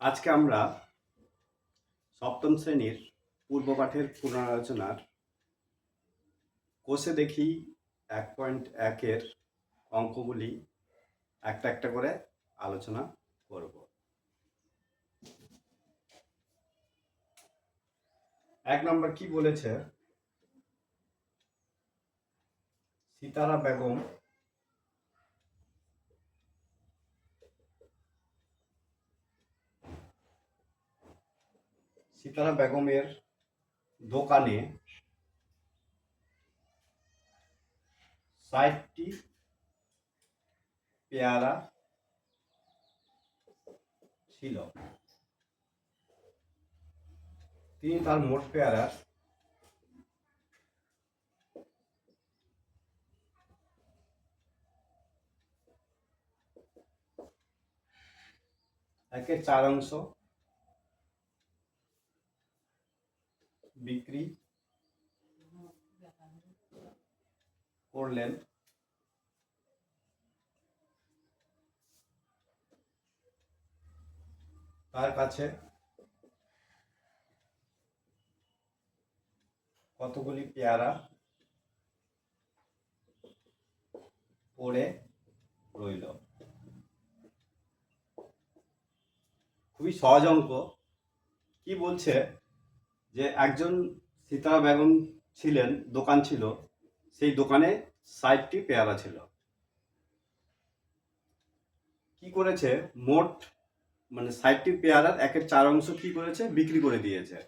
আজকে আমরা সপ্তম শ্রেণির পূর্ব পাঠের পুনরালোচনার কোষে দেখি এক পয়েন্ট একের অঙ্কগুলি একটা একটা করে আলোচনা করব। এক নম্বর কি বলেছে? সীতারা বেগম সীতারা বেগমের দোকানে ষাটটি পেয়ারা ছিল। তিনি তার মোট পেয়ারার একের চার অংশ বিক্রি করলেন। তার কাছে কতগুলি পেয়ারা পড়ে রইল? খুবই সহজ অঙ্ক। কি বলছে? যে একজন সীতারা বেগম ছিলেন, দোকান ছিল, সেই দোকানে ষাটটি পেয়ারা ছিল। কি করেছে? মোট মানে ষাটটি পেয়ারার একের চার অংশ কি করেছে? বিক্রি করে দিয়েছে।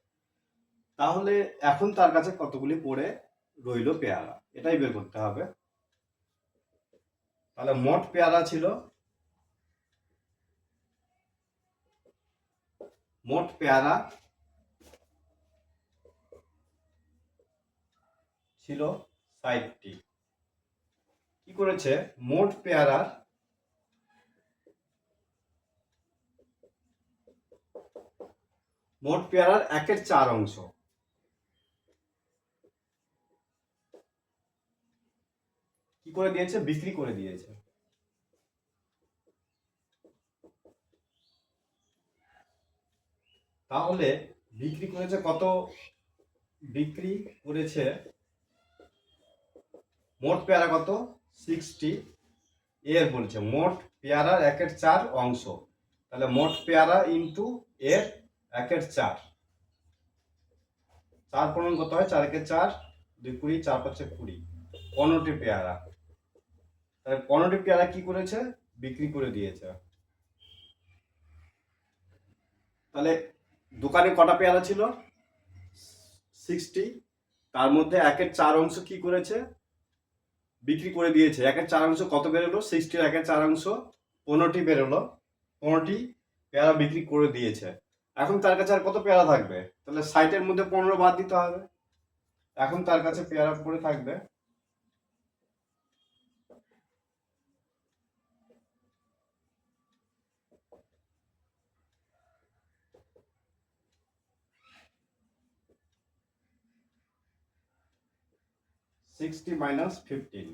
তাহলে এখন তার কাছে কতগুলি পড়ে রইল পেয়ারা? এটাই বের করতে হবে। তাহলে মোট পেয়ারা ছিল, মোট পেয়ারা ছিল ষাটটি কি করেছে? মোট পেয়ারার মোট পেয়ারার একের চার অংশ। কি করে দিয়েছে? বিক্রি করে দিয়েছে। তাহলে বিক্রি করেছে কত? বিক্রি করেছে মোট পেয়ারা কত? সিক্সটি এর বলছে, মোট পেয়ারার একের চার অংশ। তাহলে মোট পেয়ারা ইন্টু এর একের চার। চার পূরণ কত হয়? চার চার, দুই কুড়ি, চার পাঁচে কুড়ি। পনেরোটি পেয়ারা। তাহলে পনেরোটি পেয়ারা কি করেছে? বিক্রি করে দিয়েছে। তাহলে দোকানে কটা পেয়ারা ছিল? সিক্সটি তার মধ্যে একের চার অংশ কি করেছে? বিক্রি করে দিয়েছে। একের চার অংশ কত বেরোলো? সিক্সটির একের চার অংশ পনেরোটি বেরোলো। পনেরোটি পেয়ারা বিক্রি করে দিয়েছে। এখন তার কাছে আর কত পেয়ারা থাকবে? তাহলে সাইটের মধ্যে পনেরো বাদ দিতে হবে। এখন তার কাছে পেয়ারা পড়ে থাকবে। সিক্সটি মাইনাস ফিফটিন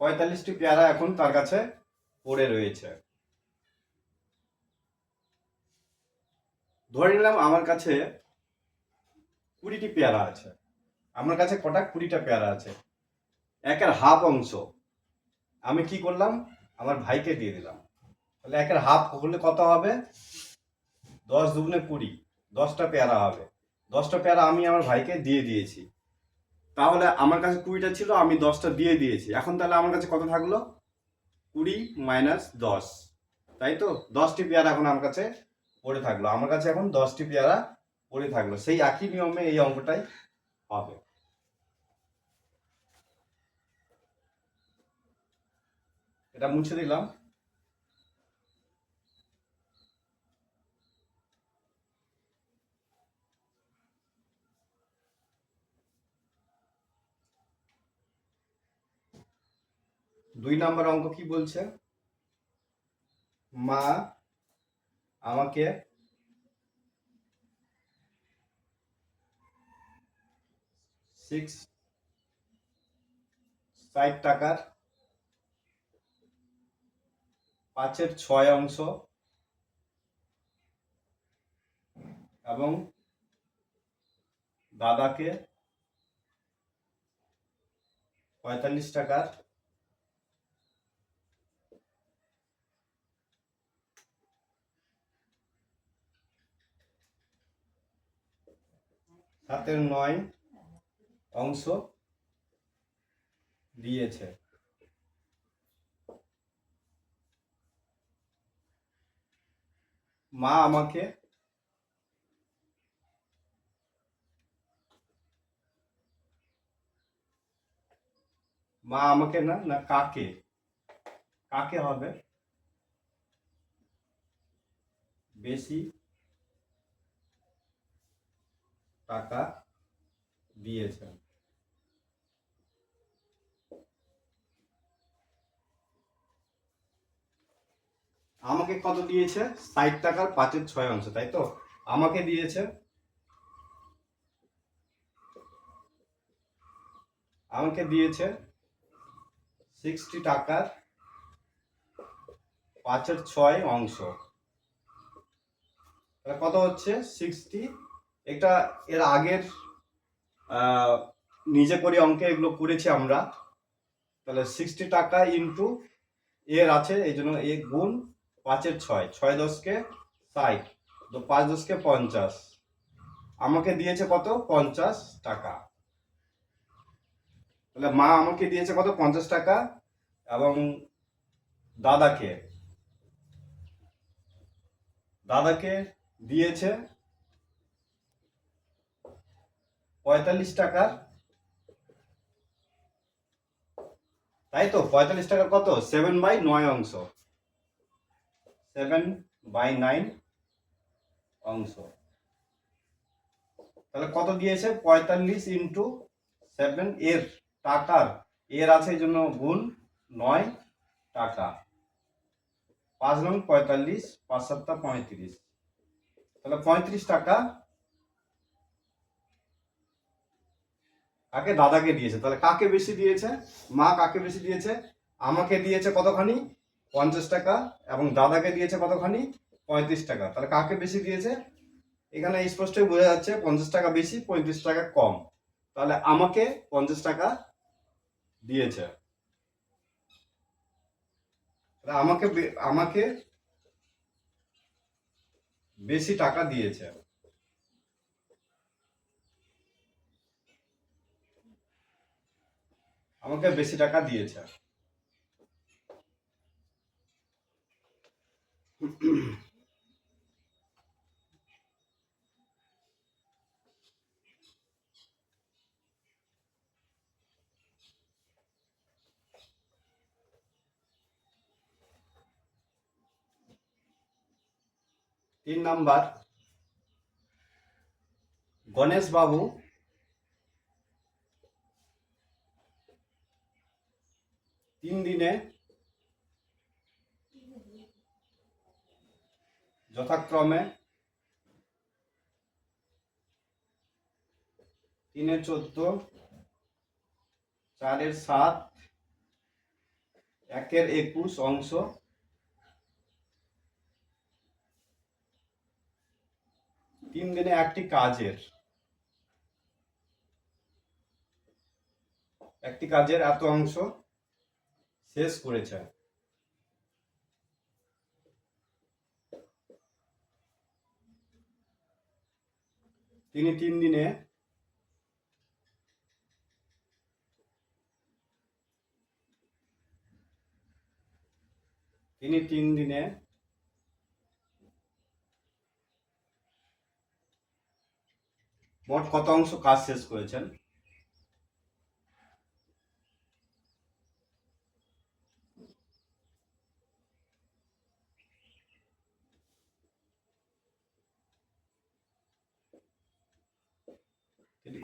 পঁয়তাল্লিশটি পেয়ারা এখন তার কাছে পড়ে রয়েছে। ধরে নিলাম আমার কাছে কুড়িটি পেয়ারা আছে। আমার কাছে কটা? কুড়িটা পেয়ারা আছে। একের হাফ অংশ। আমি কি করলাম? আমার ভাইকে দিয়ে দিলাম। তাহলে একের হাফ হলে কত হবে? দশ দুগুণে কুড়ি। দশটা পেয়ারা হবে। দশটা পেয়ারা আমি আমার ভাইকে দিয়ে দিয়েছি। তাহলে আমার কাছে কুড়িটা ছিল, আমি দশটা দিয়ে দিয়েছি। এখন তাহলে আমার কাছে কত থাকল? কুড়ি মাইনাস দশ। তাই তো? দশটি পেয়ারা এখন আমার কাছে পড়ে থাকল। আমার কাছে এখন দশটি পেয়ারা পড়ে থাকল। সেই একই নিয়মে এই অঙ্কটাই হবে। এটা মুছে দিলাম। দুই নম্বর অঙ্ক কি বলছে? মা আমাকে সিক্স ষাট টাকার পাঁচের ছয় অংশ এবং দাদাকে পঁয়তাল্লিশ টাকার সাতের নয় অংশ দিয়েছে। মা আমাকে মা আমাকে না না কাকে? কাকে হবে? বেশি টাকা দিয়েছেন। আমাকে কত দিয়েছে? ষাট টাকার পাঁচের ছয় অংশ, তাই তো? আমাকে দিয়েছে? আমাকে দিয়েছে সিক্সটি টাকার পাঁচের ছয় অংশ। কত হচ্ছে? সিক্সটি এটা এর আগের নিজে করি অঙ্কে এগুলো করেছি আমরা। তাহলে সিক্সটি টাকা ইন্টু এর আছে, এই জন্য এ গুণ পাঁচের ছয় ছয় দশকে ষাট, তো পাঁচ দশকে পঞ্চাশ। আমাকে দিয়েছে কত? পঞ্চাশ টাকা। তাহলে মা আমাকে দিয়েছে কত? পঞ্চাশ টাকা, এবং দাদাকে দাদাকে দিয়েছে পঁয়তাল্লিশ টাকার তাই তো? পঁয়তাল্লিশ টাকার কত? সেভেন বাই নয় অংশ। সেভেন বাই নাইন অংশ। তাহলে কত দিয়েছে? পঁয়তাল্লিশ ইন্টু সেভেন এর টাকার। এর আছে এই জন্য গুণ নয় টাকা। পাঁচ নং পঁয়তাল্লিশ, পাঁচ সাতটা পঁয়ত্রিশ। তাহলে পঁয়ত্রিশ টাকা কাকে দাদাকে দিয়েছে? তাহলে কাকে বেশি দিয়েছে? মা কাকে বেশি দিয়েছে? আমাকে দিয়েছে কতখানি? পঞ্চাশ টাকা এবং দাদাকে দিয়েছে কতখানি? পঁয়ত্রিশ টাকা। তাহলে কাকে বেশি দিয়েছে? এখানে স্পষ্টই বোঝা যাচ্ছে পঞ্চাশ টাকা বেশি, পঁয়ত্রিশ টাকা কম। তাহলে আমাকে পঞ্চাশ টাকা দিয়েছে। আমাকে আমাকে বেশি টাকা দিয়েছে। আমাকে বেশি টাকা দিয়েছে তিন নাম্বার গণেশ বাবু তিন দিনে যথাক্রমে তিনে চোদ্দ, চারের সাত, একের একুশ অংশ। তিন দিনে একটি কাজের। একটি কাজের এত অংশ। শেষ করেছে তিনি তিন দিনে তিনি তিন দিনে মোট কত অংশ কাজ শেষ করেছেন?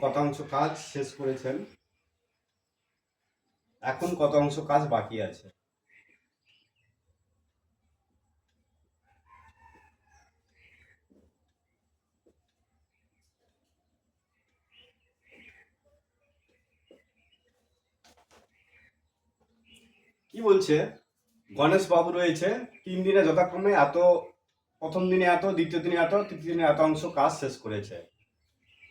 কত অংশ কাজ শেষ করেছেন। এখন কত অংশ কাজ বাকি আছে। কি বলছে? গণেশ বাবু রয়েছে। তিন দিনে যথাক্রমে এত, প্রথম দিনে এত, দ্বিতীয় দিনে এত, তৃতীয় দিনে এত অংশ কাজ শেষ করেছে।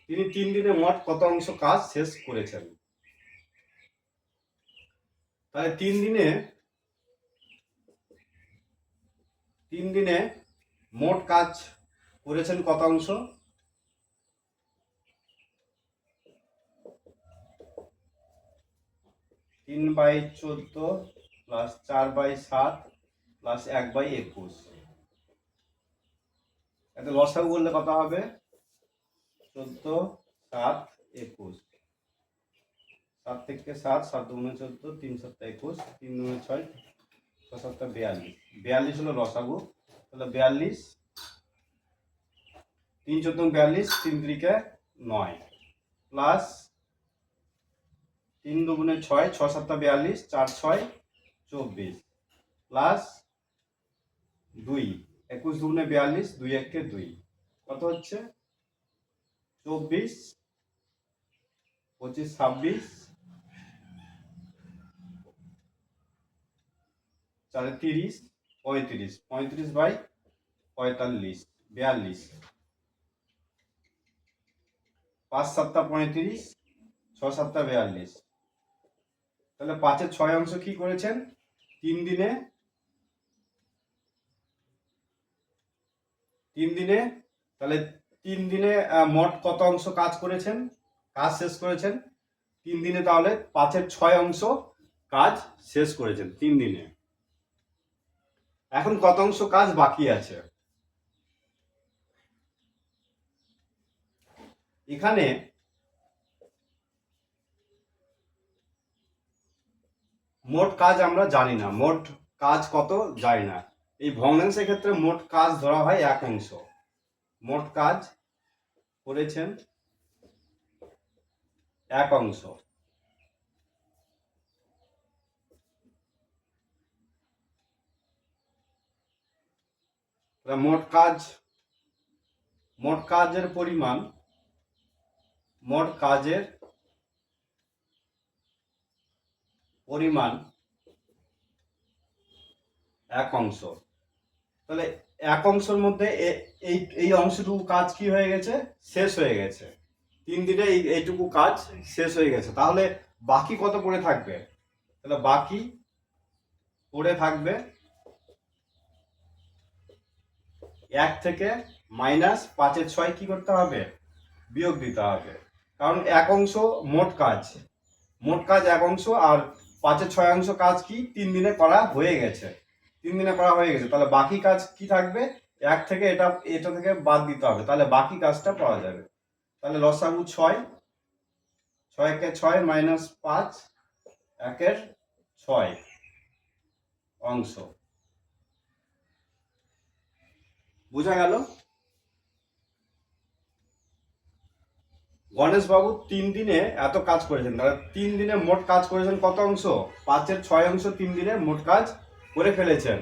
তিনি তিন দিনে মোট কত অংশ কাজ শেষ করেছেন? তাহলে তিন দিনে তিন দিনে মোট কাজ করেছেন কত অংশ? তিন বাই চোদ্দ প্লাস চার বাই সাত প্লাস এক বাই একুশ। এতে লসাগু বললে কত হবে? চোদ্দ, সাত, একুশ। সাত থেকে সাত সাত দুগুণে চোদ্দ, তিন সাতটা একুশ, তিন দুগুণে ছয়, ছ সাতটা বিয়াল্লিশ। বিয়াল্লিশ হলো লসাগু তাহলে বিয়াল্লিশ, তিন চোদ্দ বিয়াল্লিশ, তিন তিরিকে নয়। প্লাস তিন দুগুণে ছয়, ছ সাতটা বিয়াল্লিশ, চার ছয়, চব্বিশ। প্লাস দুই, একুশ দুগুণে বিয়াল্লিশ, দুই একে দুই। কত হচ্ছে? চব্বিশ, পঁচিশ, ছাব্বিশ চারে তিরিশ, পঁয়ত্রিশ পঁয়ত্রিশ বাই পঁয়তাল্লিশ, বিয়াল্লিশ। পাঁচ সাতটা পঁয়ত্রিশ, ছ সাতটা বিয়াল্লিশ। তাহলে পাঁচের ছয় অংশ কি করেছেন? তিন দিনে তিন দিনে, তাহলে তিন দিনে মোট কত অংশ কাজ করেছেন? কাজ শেষ করেছেন? তিন দিনে তাহলে পাঁচের ছয় অংশ কাজ শেষ করেছেন, তিন দিনে। এখন কত অংশ কাজ বাকি আছে? এখানে মোট কাজ আমরা জানি না, মোট কাজ কত জানি না। এই ভগ্নাংশের ক্ষেত্রে মোট কাজ ধরা হয় এক অংশ। মোট কাজ করেছেন এক অংশ। মোট কাজ, মোট কাজের পরিমাণ, মোট কাজের পরিমাণ এক অংশ। তাহলে এক অংশের মধ্যে এই এই অংশটুকু কাজ কি হয়ে গেছে? শেষ হয়ে গেছে। তিন দিনে এই, এইটুকু কাজ শেষ হয়ে গেছে। তাহলে বাকি কত পড়ে থাকবে? তাহলে বাকি পড়ে থাকবে এক থেকে মাইনাস পাঁচের ছয় কি করতে হবে? বিয়োগ দিতে হবে। কারণ এক অংশ মোট কাজ। মোট কাজ এক অংশ আর পাঁচের ছয় অংশ কাজ কি? তিন দিনে করা হয়ে গেছে। তিন দিনে করা হয়ে গেছে। তাহলে বাকি কাজ কি থাকবে? এক থেকে এটা এটা থেকে বাদ দিতে হবে। তাহলে বাকি কাজটা পাওয়া যাবে। তাহলে লসাগু ছয় ছয় একে ছয় মাইনাস পাঁচ, একের ছয় অংশ। বোঝা গেল? গণেশ বাবু তিন দিনে এত কাজ করেছেন। তাহলে তিন দিনে মোট কাজ করেছেন কত অংশ? পাঁচের ছয় অংশ তিন দিনে মোট কাজ করে ফেলেছেন।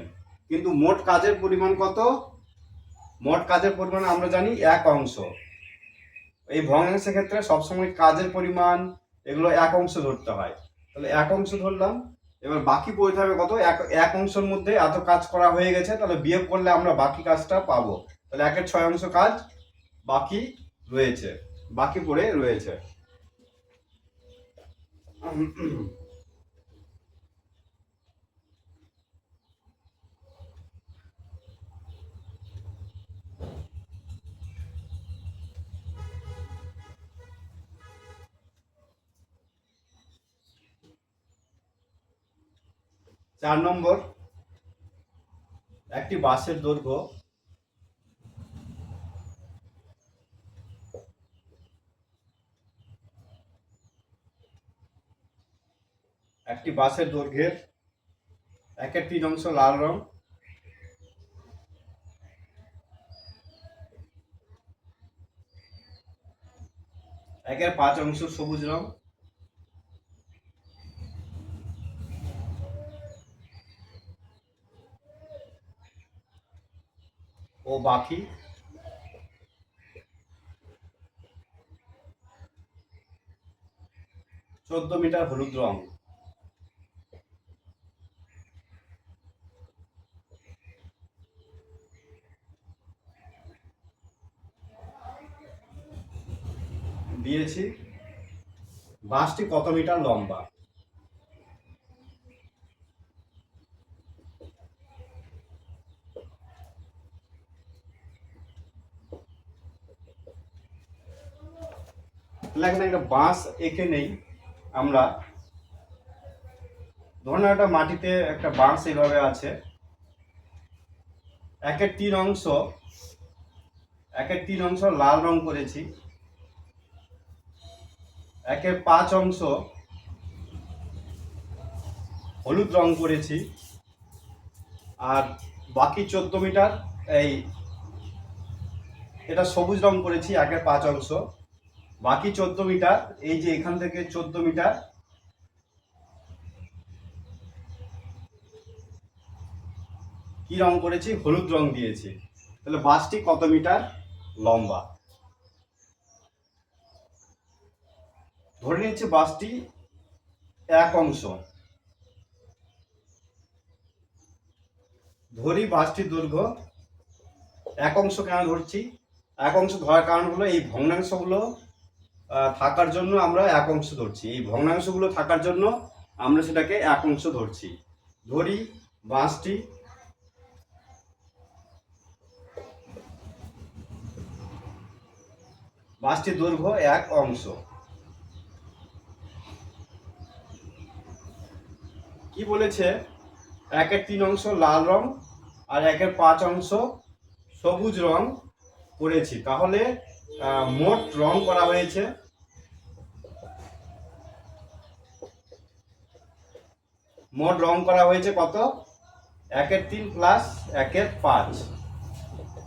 কিন্তু মোট কাজের পরিমাণ কত? মোট কাজের পরিমাণ আমরা জানি এক অংশ। এই ভগ্নাংশের ক্ষেত্রে সবসময় কাজের পরিমাণ, এগুলো এক অংশ ধরতে হয়। তাহলে এক অংশ ধরলাম, এবার বাকি পড়ে থাকবে কত? এক এক অংশের মধ্যে এত কাজ করা হয়ে গেছে, তাহলে বিয়োগ করলে আমরা বাকি কাজটা পাবো। তাহলে একের ছয় অংশ কাজ বাকি রয়েছে, বাকি পড়ে রয়েছে। চার নম্বর, একটি বাসের দৈর্ঘ্য একটি বাসের দৈর্ঘ্যের একের তিন অংশ লাল রং। একের পাঁচ অংশ সবুজ রং। ও বাকি? চোদ্দ মিটার হলুদ রং। দিয়েছি। বাসটি কত মিটার লম্বা? এখানে একটা বাঁশ এঁকে নেই। আমরা ধরুন একটা মাটিতে একটা বাঁশ এইভাবে আছে। একের তিন অংশ একের তিন অংশ লাল রং করেছি। একের পাঁচ অংশ হলুদ রং করেছি। আর বাকি চোদ্দ মিটার এই এটা সবুজ রং করেছি, একের পাঁচ অংশ। বাকি চোদ্দ মিটার, এই যে এখান থেকে চোদ্দ মিটার। কি রং করেছি? হলুদ রং দিয়েছি। তাহলে বাসটি কত মিটার? লম্বা। ধরে নিচ্ছে বাসটি এক অংশ। ধরি বাসটির দৈর্ঘ্য এক অংশ কেন ধরছি? এক অংশ ধরার কারণ হলো এই ভগ্নাংশগুলো থাকার জন্য আমরা এক অংশ ধরছি। এই ভগ্নাংশগুলো থাকার জন্য আমরা সেটাকে এক অংশ ধরছি। ধরি বাঁশটি। বাঁশটির দৈর্ঘ্য এক অংশ। কি বলেছে? একের তিন অংশ লাল রং আর একের পাঁচ অংশ সবুজ রং করেছি। তাহলে মোট রং করা হয়েছে মোট রং করা হয়েছে কত? একের তিন প্লাস একের পাঁচ।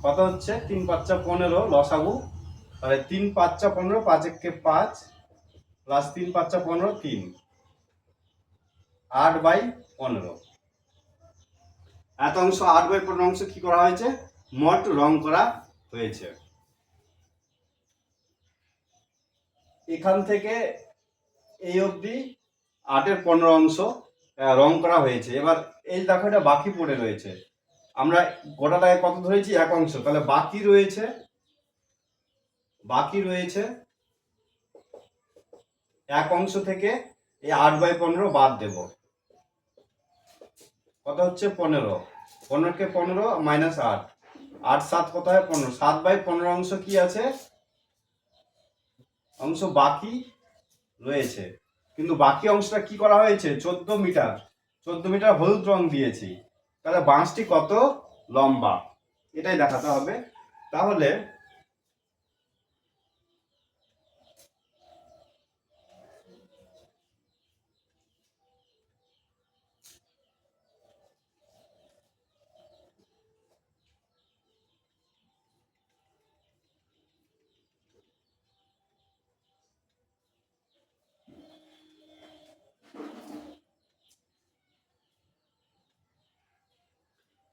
কত হচ্ছে? তিন পাঁচটা পনেরো, লসাগু। তাহলে তিন পাঁচটা পনেরো, পাঁচ একে পাঁচ প্লাস তিন পাঁচটা পনেরো, তিন। আট বাই পনেরো। এত অংশ, আট বাই পনেরো অংশ কি করা হয়েছে? মোট রং করা হয়েছে। এখান থেকে এই অবধি আটের পনেরো অংশ। রং করা হয়েছে। এবার এই দেখো এটা বাকি পড়ে রয়েছে। আমরা গোটাটায় কত ধরেছি? এক অংশ। তাহলে বাকি রয়েছে বাকি রয়েছে এক অংশ থেকে এই আট বাই পনেরো বাদ দেব। কত হচ্ছে? পনেরো। পনেরোকে পনেরো মাইনাস আট। আট সাত কত হয় পনেরো। সাত বাই পনেরো অংশ কি আছে? অংশ বাকি রয়েছে। কিন্তু বাকি অংশটা কি করা হয়েছে? চোদ্দ মিটার। চোদ্দ মিটার হলুদ রং দিয়েছি। তাহলে বাঁশটি কত লম্বা? এটাই দেখাতে হবে। তাহলে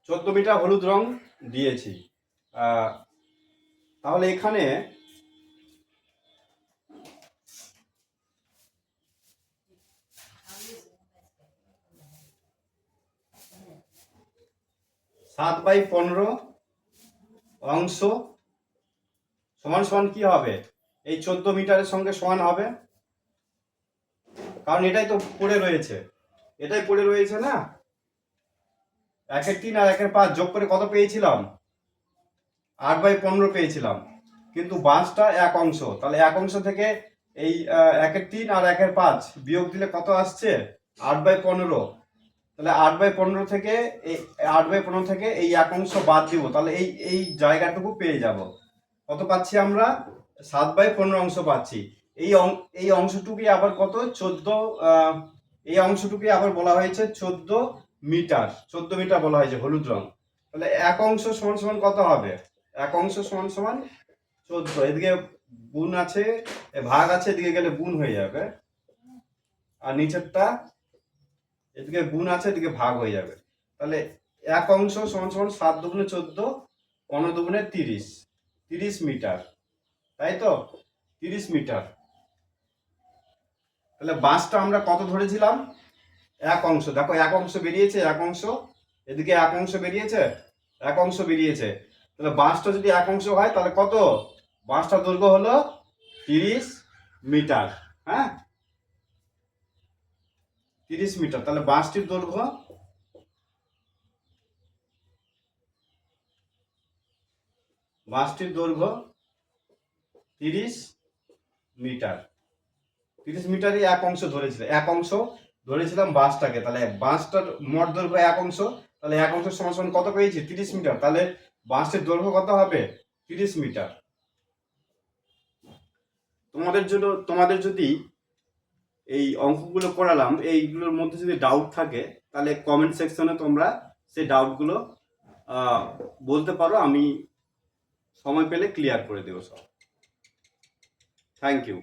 চোদ্দ মিটার হলুদ রং দিয়েছি। তাহলে এখানে সাত বাই পনেরো অংশ সমান সমান কি হবে? এই চোদ্দ মিটারের সঙ্গে সমান হবে। কারণ এটাই তো পড়ে রয়েছে। এটাই পড়ে রয়েছে না? একের তিন আর একের পাঁচ যোগ করে কত পেয়েছিলাম? আট বাই পনেরো পেয়েছিলাম। কিন্তু বাঁশটা এক অংশ। তাহলে এক অংশ থেকে এই একের তিন আর একের পাঁচ বিয়োগ দিলে কত আসছে? আট বাই পনেরো। তাহলে আট বাই পনেরো থেকে এই, আট বাই পনেরো থেকে এই এক অংশ বাদ দিব। তাহলে এই এই জায়গাটুকু পেয়ে যাব। কত পাচ্ছি আমরা? সাত বাই পনেরো অংশ পাচ্ছি। এই এই অংশটুকুই আবার কত? চোদ্দ এই অংশটুকুই আবার বলা হয়েছে চোদ্দ মিটার, চোদ্দ মিটার বলা হয়েছে হলুদ রং। তাহলে এক অংশ সমান সমান কত হবে? এক অংশ সমান সমান চোদ্দ। এদিকে গুণ আছে ভাগ আছে, এদিকে গেলে গুণ হয়ে যাবে। আর নিচেরটা, এদিকে গুণ আছে, এদিকে ভাগ হয়ে যাবে। তাহলে এক অংশ সমান সমান সাত দুগুণে চোদ্দ, পনেরো দুগুণে তিরিশ। তিরিশ মিটার। তাই তো? তিরিশ মিটার। তাহলে বাঁশটা আমরা কত ধরেছিলাম? এক অংশ, দেখো এক অংশ বেরিয়েছে, এক অংশ, এদিকে এক অংশ বেরিয়েছে, এক অংশ বেরিয়েছে। তাহলে বাঁশটা যদি এক অংশ হয়, তাহলে কত? বাঁশটার দৈর্ঘ্য হলো তিরিশ মিটার হ্যাঁ? তিরিশ মিটার, তাহলে বাঁশটির দৈর্ঘ্য বাঁশটির দৈর্ঘ্য তিরিশ মিটার। তিরিশ মিটারই এক অংশ ধরেছিল, এক অংশ ধরেছিলাম বাঁশটাকে তাহলে বাঁশটার মোট দৈর্ঘ্য এক অংশ, তাহলে এক অংশ সমান কত পেয়েছি? তিরিশ মিটার। তাহলে বাঁশের দৈর্ঘ্য কত হবে? তিরিশ মিটার। তোমাদের জন্য, তোমাদের যদি এই অঙ্কগুলো করালাম, এইগুলোর মধ্যে যদি ডাউট থাকে, তাহলে কমেন্ট সেকশনে তোমরা সেই ডাউটগুলো বলতে পারো, আমি সময় পেলে ক্লিয়ার করে দেবো সব। Thank you